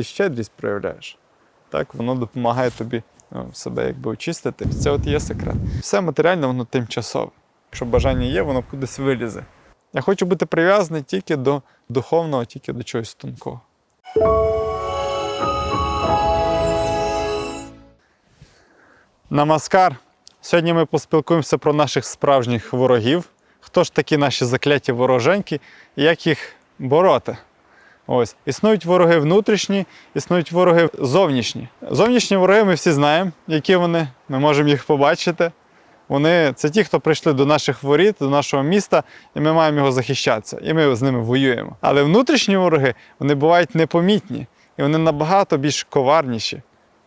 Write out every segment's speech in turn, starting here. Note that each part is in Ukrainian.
ти щедрість проявляєш. Так, воно допомагає тобі ну, себе якби очистити. Це от є секрет. Все матеріальне, воно тимчасове. Якщо бажання є, воно кудись вилізе. Я хочу бути прив'язаний тільки до духовного, тільки до чогось тонкого. Намаскар. Сьогодні ми поспілкуємося про наших справжніх ворогів. Хто ж такі наші закляті вороженьки і як їх бороти? Ось. Існують вороги внутрішні, існують вороги зовнішні. Зовнішні вороги ми всі знаємо, які вони, ми можемо їх побачити. Вони це ті, хто прийшли до наших воріт, до нашого міста, і ми маємо його захищатися. І ми з ними воюємо. Але внутрішні вороги вони бувають непомітні, і вони набагато більш коварніші,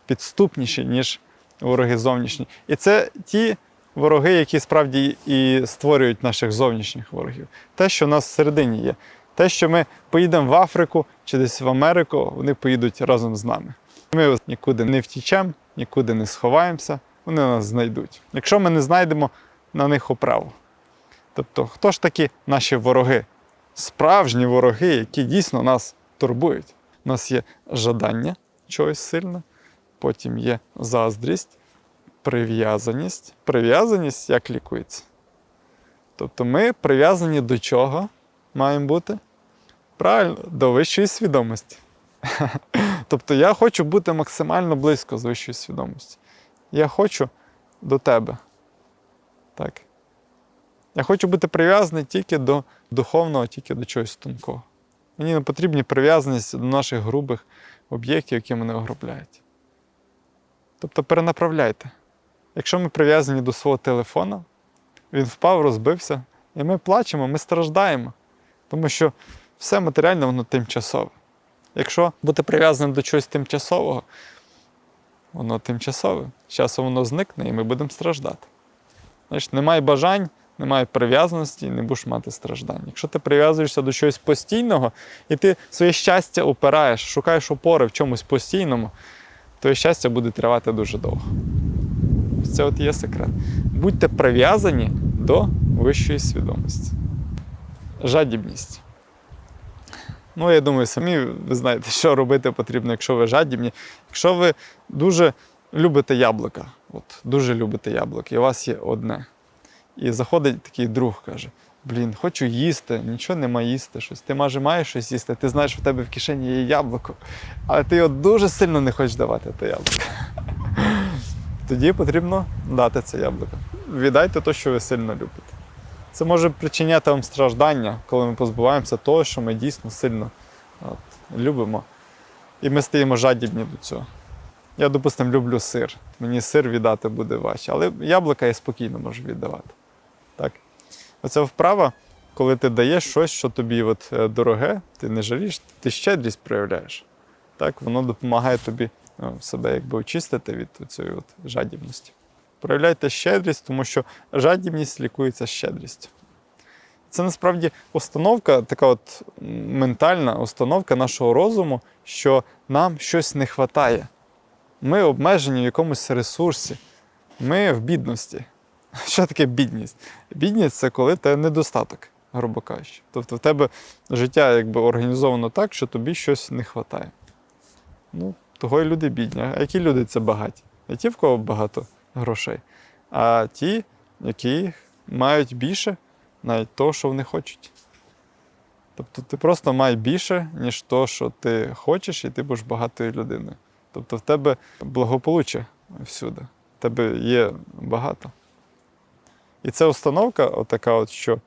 підступніші, ніж вороги зовнішні. І це ті вороги, які справді і створюють наших зовнішніх ворогів. Те, що в нас всередині є. Те, що ми поїдемо в Африку чи десь в Америку, вони поїдуть разом з нами. Ми нікуди не втічемо, нікуди не сховаємося, вони нас знайдуть. Якщо ми не знайдемо на них управу. Тобто, хто ж такі наші вороги? Справжні вороги, які дійсно нас турбують. У нас є жадання чогось сильне, потім є заздрість, прив'язаність. Прив'язаність як лікується. Тобто ми прив'язані до чого маємо бути? Правильно, до вищої свідомості. Тобто я хочу бути максимально близько з вищої свідомості. Я хочу до тебе. Так. Я хочу бути прив'язаний тільки до духовного, тільки до чогось тонкого. Мені не потрібні прив'язаність до наших грубих об'єктів, які мене огробляють. Тобто перенаправляйте. Якщо ми прив'язані до свого телефона, він впав, розбився, і ми плачемо, ми страждаємо. Тому що все матеріальне, воно тимчасове. Якщо бути прив'язаним до чогось тимчасового, воно тимчасове. З часом воно зникне і ми будемо страждати. Значить, немає бажань, немає прив'язаності і не будеш мати страждань. Якщо ти прив'язуєшся до чогось постійного, і ти своє щастя опираєш, шукаєш опори в чомусь постійному, твоє щастя буде тривати дуже довго. Це от є секрет. Будьте прив'язані до вищої свідомості. Жадібність. Ну, я думаю, самі ви знаєте, що робити потрібно, якщо ви жадібні. Якщо ви дуже любите яблука, от дуже любите яблуки, і у вас є одне. І заходить такий друг, каже: Блін, хочу їсти, нічого нема їсти, щось. Ти може маєш щось їсти, ти знаєш, в тебе в кишені є яблуко, але ти його дуже сильно не хочеш давати те яблуко. Тоді потрібно дати це яблуко. Віддайте те, що ви сильно любите. Це може причиняти вам страждання, коли ми позбуваємося того, що ми дійсно сильно от, любимо. І ми стаємо жадібні до цього. Я, допустимо, люблю сир. Мені сир віддати буде важче, але яблука я спокійно можу віддавати. Так? Оця вправа, коли ти даєш щось, що тобі от, е, дороге, ти не жалієш, ти щедрість проявляєш. Так? Воно допомагає тобі ну, себе якби очистити від цієї жадібності. Проявляйте щедрість, тому що жадібність лікується щедрістю. Це насправді установка, така от ментальна установка нашого розуму, що нам щось не вистачає. Ми обмежені в якомусь ресурсі, ми в бідності. Що таке бідність? Бідність це коли тебе недостаток, грубо кажучи. Тобто в тебе життя якби організовано так, що тобі щось не вистачає. Ну, того і люди бідні. А які люди це багаті? Не ті, в кого багато грошей, а ті, які мають більше навіть того, що вони хочуть. Тобто ти просто маєш більше, ніж то, що ти хочеш, і ти будеш багатою людиною. Тобто в тебе благополуччя всюди, в тебе є багато. І це установка, отака, от, що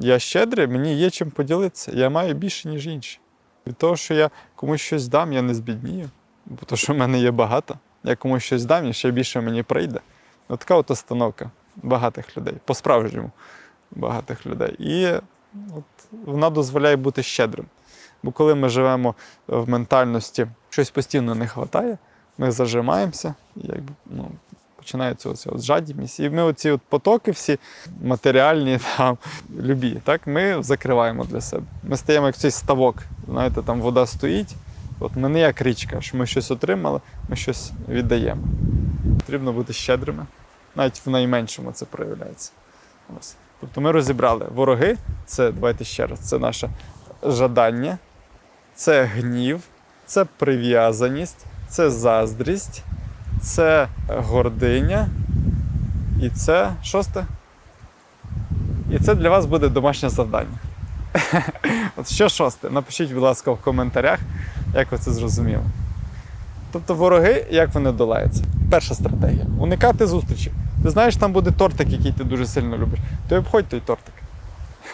я щедрий, мені є чим поділитися, я маю більше, ніж інші. Від того, що я комусь щось дам, я не збіднію, бо то, що в мене є багато. Я комусь щось дам, і ще більше мені прийде. От така от установка багатих людей, по-справжньому багатих людей. І от, вона дозволяє бути щедрим. Бо коли ми живемо в ментальності, щось постійно не вистачає, ми зажимаємося, якби, ну, починається оця от жадібність. І ми оці от потоки всі матеріальні, там, любі, так, ми закриваємо для себе. Ми стаємо як цей ставок. Знаєте, там вода стоїть. От не як річка, що ми щось отримали, ми щось віддаємо. Потрібно бути щедрими. Навіть в найменшому це проявляється. Ось. Тобто ми розібрали вороги це, давайте ще раз, це наше жадання, це гнів, це прив'язаність, це заздрість, це гординя. І це шосте. І це для вас буде домашнє завдання. От що шосте? Напишіть, будь ласка, в коментарях, як ви це зрозуміли. Тобто вороги, як вони долаються. Перша стратегія уникати зустрічі. Ти знаєш, там буде тортик, який ти дуже сильно любиш. То обходь той тортик.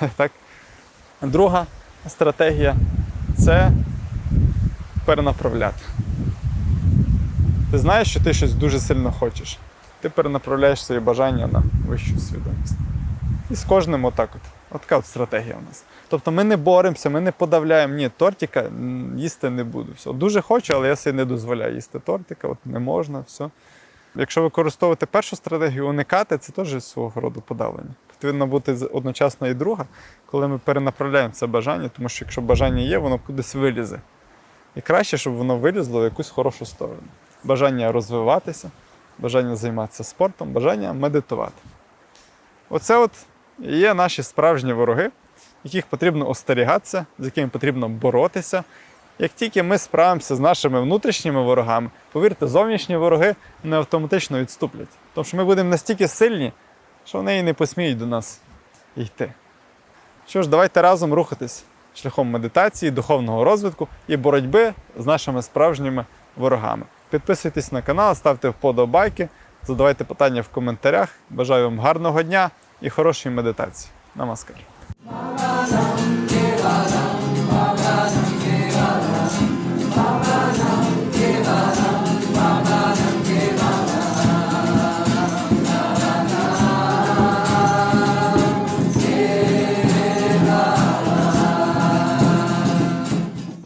Так? Друга стратегія це перенаправляти. Ти знаєш, що ти щось дуже сильно хочеш. Ти перенаправляєш свої бажання на вищу свідомість. І з кожним отак от. От така от стратегія у нас. Тобто ми не боремося, ми не подавляємо. Ні, тортика їсти не буду. Все. Дуже хочу, але я собі не дозволяю їсти тортика, от не можна, все. Якщо використовувати першу стратегію, уникати, це теж свого роду подавлення. Повинна бути одночасно і друга, коли ми перенаправляємо це бажання, тому що якщо бажання є, воно кудись вилізе. І краще, щоб воно вилізло в якусь хорошу сторону. Бажання розвиватися, бажання займатися спортом, бажання медитувати. Оце от є наші справжні вороги, яких потрібно остерігатися, з якими потрібно боротися. Як тільки ми справимося з нашими внутрішніми ворогами, повірте, зовнішні вороги не автоматично відступлять. Тому що ми будемо настільки сильні, що вони і не посміють до нас йти. Що ж, давайте разом рухатись шляхом медитації, духовного розвитку і боротьби з нашими справжніми ворогами. Підписуйтесь на канал, ставте вподобайки, задавайте питання в коментарях. Бажаю вам гарного дня і хорошої медитації. Намаскар.